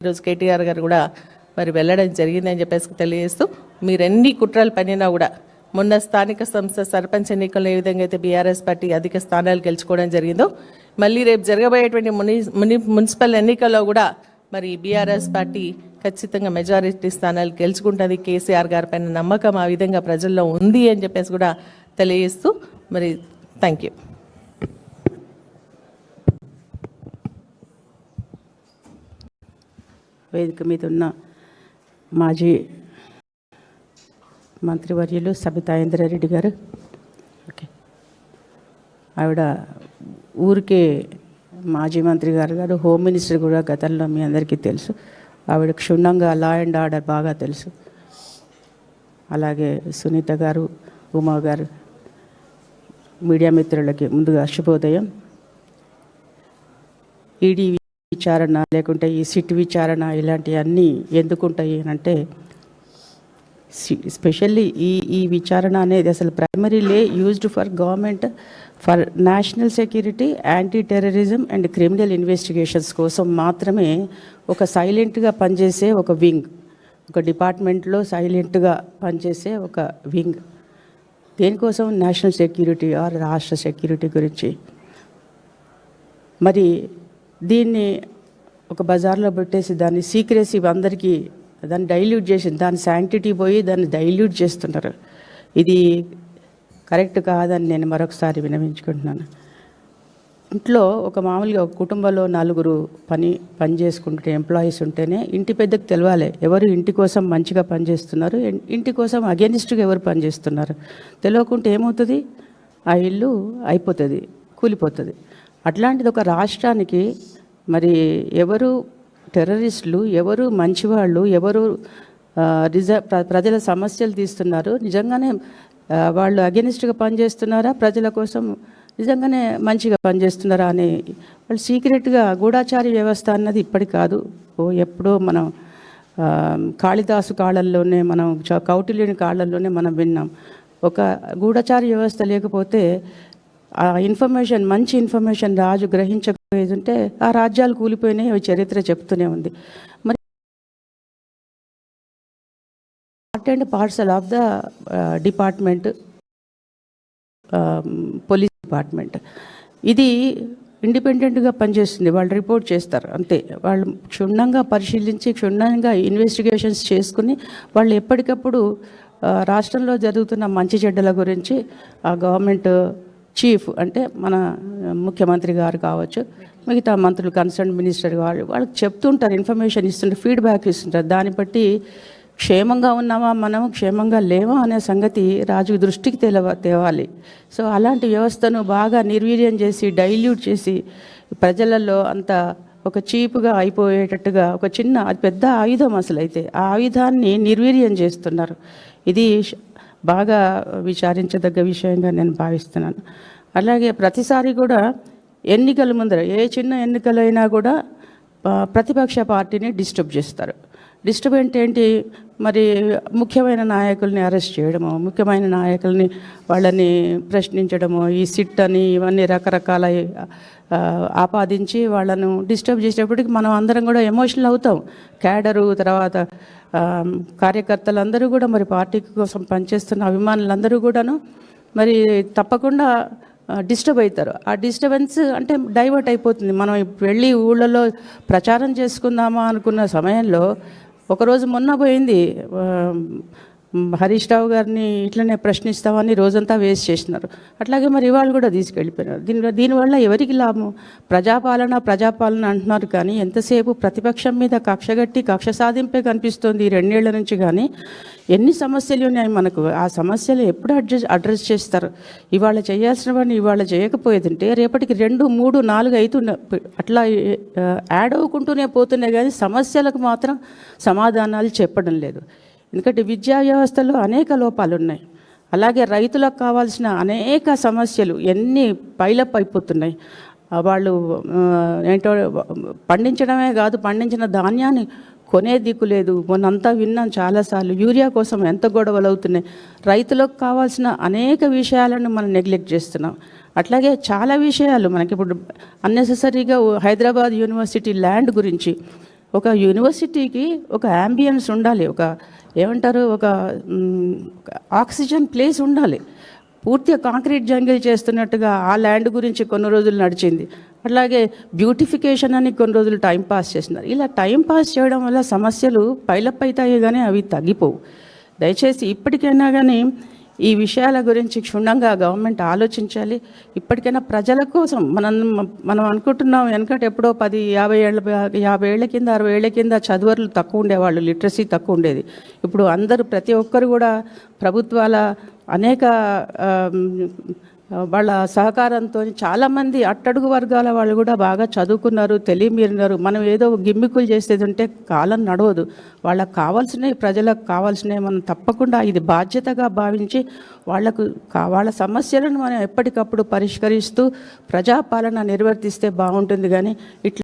ఈరోజు కేటీఆర్ గారు కూడా మరి వెళ్ళడం జరిగిందని చెప్పేసి తెలియజేస్తూ మీరెన్ని కుట్రలు పనినా కూడా మొన్న స్థానిక సంస్థ సర్పంచ్ ఎన్నికల్లో ఏ విధంగా అయితే బీఆర్ఎస్ పార్టీ అధిక స్థానాలు గెలుచుకోవడం జరిగిందో మళ్ళీ రేపు జరగబోయేటువంటి ముని ముని మున్సిపల్ ఎన్నికల్లో కూడా మరి బీఆర్ఎస్ పార్టీ ఖచ్చితంగా మెజారిటీ స్థానాలు గెలుచుకుంటుంది. కేసీఆర్ గారి పైన నమ్మకం ఆ విధంగా ప్రజల్లో ఉంది అని చెప్పేసి కూడా తెలియజేస్తూ మరి థ్యాంక్ యూ. వేదిక మీద ఉన్న మాజీ మంత్రివర్యులు సబితా ఇంద్రారెడ్డి గారు. ఓకే. ఆవిడ ఊరికే మాజీ మంత్రి గారు గారు హోమ్ మినిస్టర్ కూడా గతంలో మీ అందరికీ తెలుసు. ఆవిడ క్షుణ్ణంగా లా అండ్ ఆర్డర్ బాగా తెలుసు. అలాగే సునీత గారు ఉమా గారు మీడియా మిత్రులకి ముందుగా శుభోదయం. ఈడీ విచారణ లేకుంటే ఈ సిట్ విచారణ ఇలాంటివన్నీ ఎందుకుంటాయి అంటే స్పెషల్లీ ఈ ఈ విచారణ అనేది అసలు ప్రైమరీలే used for government for national security anti terrorism and criminal investigations కోసం మాత్రమే ఒక సైలెంట్గా పనిచేసే ఒక వింగ్ ఒక డిపార్ట్మెంట్లో సైలెంట్గా పనిచేసే ఒక వింగ్. దేనికోసం? నేషనల్ సెక్యూరిటీ ఆర్ రాష్ట్ర సెక్యూరిటీ గురించి. మరి దీన్ని ఒక బజార్లో పెట్టేసి దాన్ని సీక్రెసీ అందరికీ దాన్ని డైల్యూట్ చేసి దాని శాంక్టిటీ పోయి దాన్ని డైల్యూట్ చేస్తున్నారు. ఇది కరెక్ట్ కాదని నేను మరొకసారి వినవించుకుంటున్నాను. ఇంట్లో ఒక మామూలుగా ఒక కుటుంబంలో నలుగురు పని పని చేసుకుంటే ఎంప్లాయీస్ ఉంటేనే ఇంటి పెద్దకు తెలవాలి. ఎవరు ఇంటి కోసం మంచిగా పనిచేస్తున్నారు ఇంటి కోసం అగెనిస్ట్గా ఎవరు పనిచేస్తున్నారు తెలియకుంటే ఏమవుతుంది? ఆ ఇల్లు అయిపోతుంది కూలిపోతుంది. అట్లాంటిది ఒక రాష్ట్రానికి మరి ఎవరు టెర్రరిస్టులు ఎవరు మంచివాళ్ళు ఎవరు రిజ ప్రజల సమస్యలు తీస్తున్నారు. నిజంగానే వాళ్ళు అగెనిస్ట్గా పనిచేస్తున్నారా? ప్రజల కోసం నిజంగానే మంచిగా పనిచేస్తున్నారా అని వాళ్ళు సీక్రెట్గా గూఢాచారి వ్యవస్థ అన్నది ఇప్పటి కాదు. ఓ ఎప్పుడో మనం కాళిదాసు కాళ్ళల్లోనే మనం చ- కౌటిల్యుని కాళ్ళల్లోనే మనం విన్నాం. ఒక గూఢచారి వ్యవస్థ లేకపోతే ఆ ఇన్ఫర్మేషన్ మంచి ఇన్ఫర్మేషన్ రాజు గ్రహించకపోయేది ఉంటే ఆ రాజ్యాలు కూలిపోయినాయి అవి చరిత్ర చెప్తూనే ఉంది. మరి part and parcel of the department police department ఇది ఇండిపెండెంట్గా పనిచేస్తుంది వాళ్ళు రిపోర్ట్ చేస్తారు అంతే. వాళ్ళు క్షుణ్ణంగా పరిశీలించి క్షుణ్ణంగా ఇన్వెస్టిగేషన్స్ చేసుకుని వాళ్ళు ఎప్పటికప్పుడు రాష్ట్రంలో జరుగుతున్న మంచి చెడ్డల గురించి ఆ గవర్నమెంట్ చీఫ్ అంటే మన ముఖ్యమంత్రి గారు కావచ్చు మిగతా మంత్రులు కన్సర్న్ మినిస్టర్ వాళ్ళు వాళ్ళకి చెప్తుంటారు ఇన్ఫర్మేషన్ ఇస్తుంటారు ఫీడ్బ్యాక్ ఇస్తుంటారు. దాన్ని బట్టి క్షేమంగా ఉన్నామా మనం క్షేమంగా లేవా అనే సంగతి రాజు దృష్టికి తెలవ తేవాలి. సో అలాంటి వ్యవస్థను బాగా నిర్వీర్యం చేసి డైల్యూట్ చేసి ప్రజలలో అంత ఒక చీపుగా అయిపోయేటట్టుగా ఒక చిన్న అది పెద్ద ఆయుధం అసలు అయితే ఆ ఆయుధాన్ని నిర్వీర్యం చేస్తున్నారు. ఇది బాగా విచారించదగ్గ విషయంగా నేను భావిస్తున్నాను. అలాగే ప్రతిసారి కూడా ఎన్నికల ముందర ఏ చిన్న ఎన్నికలైనా కూడా ప్రతిపక్ష పార్టీని డిస్టర్బ్ చేస్తారు. డిస్టర్బ్ అంటే ఏంటి? మరి ముఖ్యమైన నాయకుల్ని అరెస్ట్ చేయడము ముఖ్యమైన నాయకుల్ని వాళ్ళని ప్రశ్నించడము ఈ సిట్ అని ఇవన్నీ రకరకాల ఆపాదించి వాళ్ళను డిస్టర్బ్ చేసేటప్పటికి మనం అందరం కూడా ఎమోషనల్ అవుతాం. క్యాడరు తర్వాత కార్యకర్తలందరూ కూడా మరి పార్టీ కోసం పనిచేస్తున్న అభిమానులందరూ కూడాను మరి తప్పకుండా డిస్టర్బ్ అవుతారు. ఆ డిస్టర్బెన్స్ అంటే డైవర్ట్ అయిపోతుంది. మనం వెళ్ళి ఊళ్ళలో ప్రచారం చేసుకుందామా అనుకున్న సమయంలో ఒకరోజు మొన్న పోయింది హరీష్ రావు గారిని ఇట్లనే ప్రశ్నిస్తామని రోజంతా వేస్ట్ చేసినారు అట్లాగే మరి ఇవాళ కూడా తీసుకెళ్ళిపోయినారు. దీని దీనివల్ల ఎవరికి లాభం? ప్రజాపాలన ప్రజాపాలన అంటున్నారు కానీ ఎంతసేపు ప్రతిపక్షం మీద కక్షగట్టి కక్ష సాధింపే కనిపిస్తోంది ఈ రెండేళ్ళ నుంచి కానీ ఎన్ని సమస్యలు ఉన్నాయి మనకు? ఆ సమస్యలు ఎప్పుడు అడ్రస్ అడ్రస్ చేస్తారు? ఇవాళ చేయాల్సిన వాడిని ఇవాళ చేయకపోయేదంటే రేపటికి రెండు మూడు నాలుగు అవుతున్న అట్లా యాడ్ అవ్వకుంటూనే పోతున్నాయి కానీ సమస్యలకు మాత్రం సమాధానాలు చెప్పడం లేదు. ఎందుకంటే విద్యా వ్యవస్థలో అనేక లోపాలు ఉన్నాయి అలాగే రైతులకు కావాల్సిన అనేక సమస్యలు ఎన్ని పైలప్ అయిపోతున్నాయి వాళ్ళు ఏంటో పండించడమే కాదు పండించిన ధాన్యాన్ని కొనే దిక్కు లేదు. మొన్నంతా విన్నాం చాలాసార్లు యూరియా కోసం ఎంత గొడవలు అవుతున్నాయి రైతులకు కావాల్సిన అనేక విషయాలను మనం నెగ్లెక్ట్ చేస్తున్నాం. అట్లాగే చాలా విషయాలు మనకి ఇప్పుడు అన్నెసెసరీగా హైదరాబాద్ యూనివర్సిటీ ల్యాండ్ గురించి ఒక యూనివర్సిటీకి ఒక యాంబియన్స్ ఉండాలి. ఒక ఏమంటారు? ఒక ఒక ఆక్సిజన్ ప్లేస్ ఉండాలి. పూర్తిగా కాంక్రీట్ జంగిల్ చేస్తున్నట్టుగా ఆ ల్యాండ్ గురించి కొన్ని రోజులు నడిచింది. అట్లాగే బ్యూటిఫికేషన్ అని కొన్ని రోజులు టైం పాస్ చేస్తున్నారు. ఇలా టైం పాస్ చేయడం వల్ల సమస్యలు పైలప్ అవుతాయి కానీ అవి తగ్గిపోవు. దయచేసి ఇప్పటికైనా కానీ ఈ విషయాల గురించి క్షుణ్ణంగా గవర్నమెంట్ ఆలోచించాలి. ఇప్పటికైనా ప్రజల కోసం మనం మనం అనుకుంటున్నాం వెనకట ఎప్పుడో పది యాభై ఏళ్ళ యాభై ఏళ్ళ కింద అరవై ఏళ్ళ కింద చదువర్లు తక్కువ ఉండేవాళ్ళు లిటరసీ తక్కువ ఉండేది. ఇప్పుడు అందరూ ప్రతి ఒక్కరు కూడా ప్రభుత్వాల అనేక వాళ్ళ సహకారంతో చాలామంది అట్టడుగు వర్గాల వాళ్ళు కూడా బాగా చదువుకున్నారు తెలియమీరినారు. మనం ఏదో గిమ్మికులు చేసేది ఉంటే కాలం నడవదు. వాళ్ళకు కావాల్సినవి ప్రజలకు కావాల్సినవి మనం తప్పకుండా ఇది బాధ్యతగా భావించి వాళ్ళకు కా- వాళ్ళ సమస్యలను మనం ఎప్పటికప్పుడు పరిష్కరిస్తూ ప్రజాపాలన నిర్వర్తిస్తే బాగుంటుంది కానీ ఇట్లా